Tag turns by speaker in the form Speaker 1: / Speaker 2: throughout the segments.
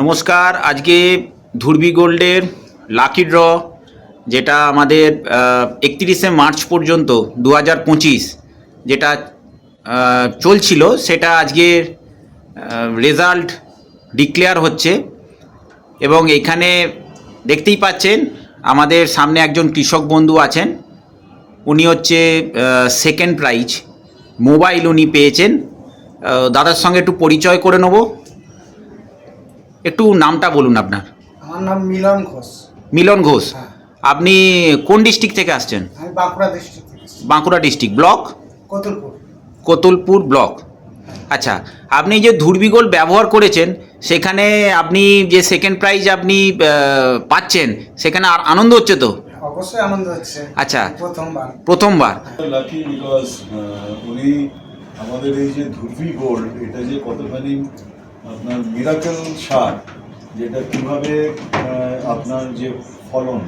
Speaker 1: নমস্কার, আজকে ধুরবি গোল্ডের লাকি ড্র, যেটা আমাদের একত্রিশে মার্চ পর্যন্ত দু হাজার পঁচিশ, যেটা চলছিল, সেটা আজকে রেজাল্ট ডিক্লেয়ার হচ্ছে। এবং এখানে দেখতেই পাচ্ছেন, আমাদের সামনে একজন কৃষক বন্ধু আছেন। উনি হচ্ছে সেকেন্ড প্রাইজ মোবাইল উনি পেয়েছেন। দাদার সঙ্গে একটু পরিচয় করে নেব। একটু নামটা বলুন আপনার।
Speaker 2: আমার নাম মিলন ঘোষ।
Speaker 1: মিলন ঘোষ।
Speaker 2: হ্যাঁ।
Speaker 1: আপনি কোন ডিস্ট্রিক্ট থেকে আসছেন?
Speaker 2: আমি Bankura district
Speaker 1: Bankura district block
Speaker 2: Kotulpur.
Speaker 1: Kotulpur block আচ্ছা আপনি যে ধুরবিগোল ব্যবহার করেছেন সেখানে আপনি যে সেকেন্ড প্রাইজ আপনি পাচ্ছেন সেখানে আর আনন্দ হচ্ছে তো?
Speaker 2: অবশ্যই আনন্দ হচ্ছে।
Speaker 1: আচ্ছা।
Speaker 2: প্রথমবার।
Speaker 1: প্রথমবার।
Speaker 3: লাকি বিকজ উনি আমাদের এই যে ধুরবি গোল্ড এটা যে কতখানি আপনার মিরাকেল সার, যেটা কীভাবে আপনার যে ফলন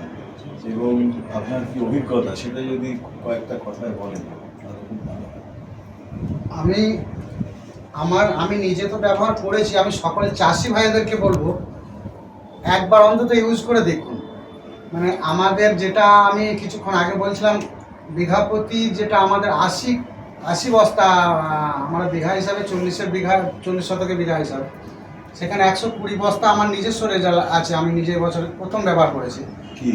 Speaker 3: এবং আপনার কি অভিজ্ঞতা, সেটা যদি কয়েকটা কথায় বলেন।
Speaker 2: আমি, আমার, আমি নিজে তো ব্যবহার করেছি, আমি সকলে চাষি ভাইদেরকে বলব, একবার অন্তত ইউজ করে দেখুন মানে আমাদের যেটা, আমি কিছুক্ষণ আগে বলছিলাম বিঘা প্রতি যেটা আমাদের আশি আশি বস্তা আমার বিঘা হিসাবে চল্লিশের বিঘা চল্লিশ শতকে বিঘা হিসাবে। সেখানে একশো কুড়ি বস্তা আমার নিজস্ব রেজাল্ট আছে আমি নিজের বছরে প্রথম ব্যবহার করেছি।
Speaker 3: কি?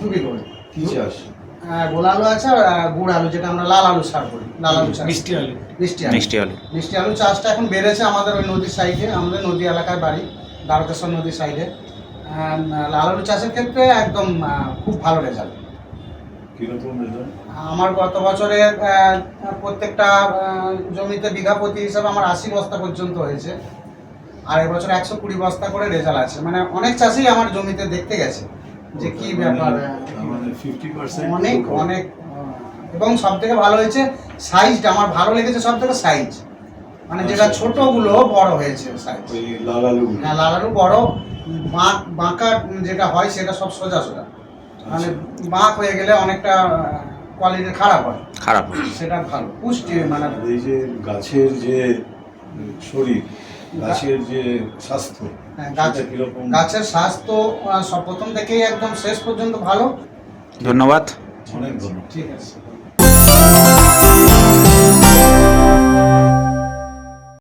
Speaker 2: দুবি করে।
Speaker 3: কি চাষ?
Speaker 2: গোল আলু আছে আর গুড় আলু যেটা আমরা লাল আলু সার করি। লাল আলু চাষ।
Speaker 4: মিষ্টি আলু।
Speaker 2: মিষ্টি আলু।
Speaker 1: মিষ্টি আলু।
Speaker 2: মিষ্টি আলু চাষটা এখন বেড়েছে আমাদের ওই নদীর সাইডে আমাদের নদী এলাকায় বাড়ি দ্বারকেশ্বর নদীর সাইডে। লাল আলু চাষের ক্ষেত্রে একদম খুব ভালো রেজাল্ট। আমার গত বছরে প্রত্যেকটা জমিতে বিঘা প্রতি হিসাবে আমার আশি বস্তা পর্যন্ত হয়েছে। আর এবছর একশো কুড়ি বস্তা করে রেজাল্ট আছে। মানে অনেক চাষি আমার জমিতে দেখতে গেছে যে কি ব্যাপার
Speaker 3: মানে ফিফটি পার্সেন্ট
Speaker 2: অনেক অনেক এবং সব থেকে ভালো হয়েছে সাইজটা আমার ভালো লেগেছে সব থেকে সাইজ মানে যেটা
Speaker 3: আচ্ছা।
Speaker 2: ছোটগুলো বড় হয়েছে সাইজ
Speaker 3: লাল আলু।
Speaker 2: হ্যাঁ লাল আলু বড় বাঁক বাঁকা যেটা হয় সেটা সব সোজা সোজা। মানে। বাঁক হয়ে গেলে অনেকটা কোয়ালিটি খারাপ হয়।
Speaker 1: খারাপ
Speaker 2: সেটা ভালো। পুষ্টি মানে
Speaker 3: এই যে গাছের যে শরীর গাছের যে স্বাস্থ্য
Speaker 2: হ্যাঁ, গাছের স্বাস্থ্য প্রথম থেকেই একদম শেষ পর্যন্ত ভালো।
Speaker 1: ধন্যবাদ।
Speaker 3: অনেক ধন্যবাদ।
Speaker 2: ঠিক আছে।